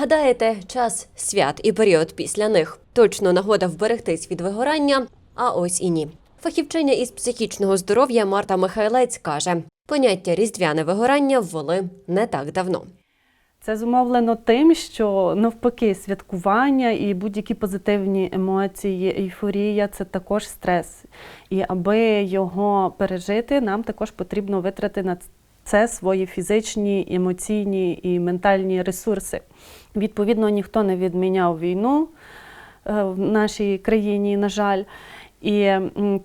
Гадаєте, час свят і період після них точно нагода вберегтись від вигорання? А ось і ні. Фахівчиня із психічного здоров'я Марта Михайлець каже: поняття різдвяне вигорання ввели не так давно. Це зумовлено тим, що навпаки святкування і будь-які позитивні емоції, ейфорія це також стрес. І аби його пережити, нам також потрібно витрати на це свої фізичні, емоційні і ментальні ресурси. Відповідно, ніхто не відміняв війну е, в нашій країні, на жаль. І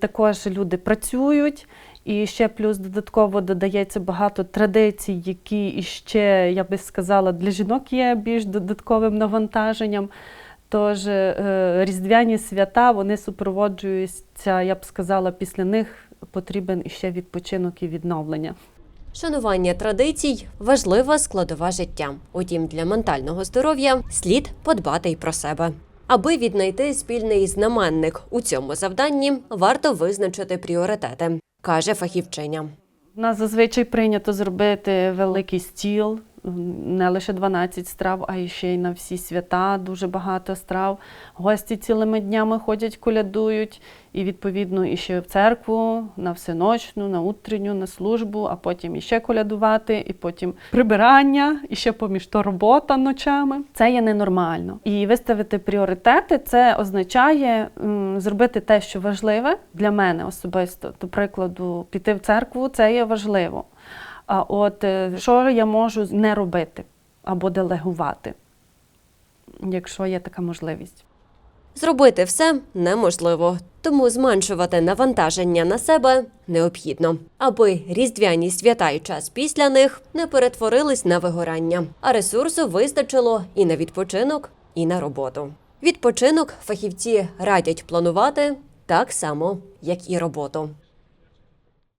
також люди працюють. І ще плюс додатково додається багато традицій, які іще, я би сказала, для жінок є більш додатковим навантаженням. Тож е, різдвяні свята вони супроводжуються, я б сказала, після них потрібен іще відпочинок і відновлення. Шанування традицій важлива складова життя. Утім, для ментального здоров'я слід подбати й про себе. Аби віднайти спільний знаменник у цьому завданні, варто визначити пріоритети, каже фахівчиня. Нас зазвичай прийнято зробити великий стіл, не лише 12 страв, а ще й на всі свята дуже багато страв. Гості цілими днями ходять, колядують, і відповідно і ще в церкву, на всеночну, на утренню, на службу, а потім іще колядувати, і потім прибирання, і ще поміж то робота ночами. Це є ненормально. І виставити пріоритети це означає м, зробити те, що важливе для мене особисто. До прикладу, піти в церкву це є важливо. А от е, що я можу не робити або делегувати, якщо є така можливість. Зробити все неможливо, тому зменшувати навантаження на себе необхідно, аби різдвяні свята і час після них не перетворились на вигорання, а ресурсу вистачило і на відпочинок, і на роботу. Відпочинок фахівці радять планувати так само, як і роботу.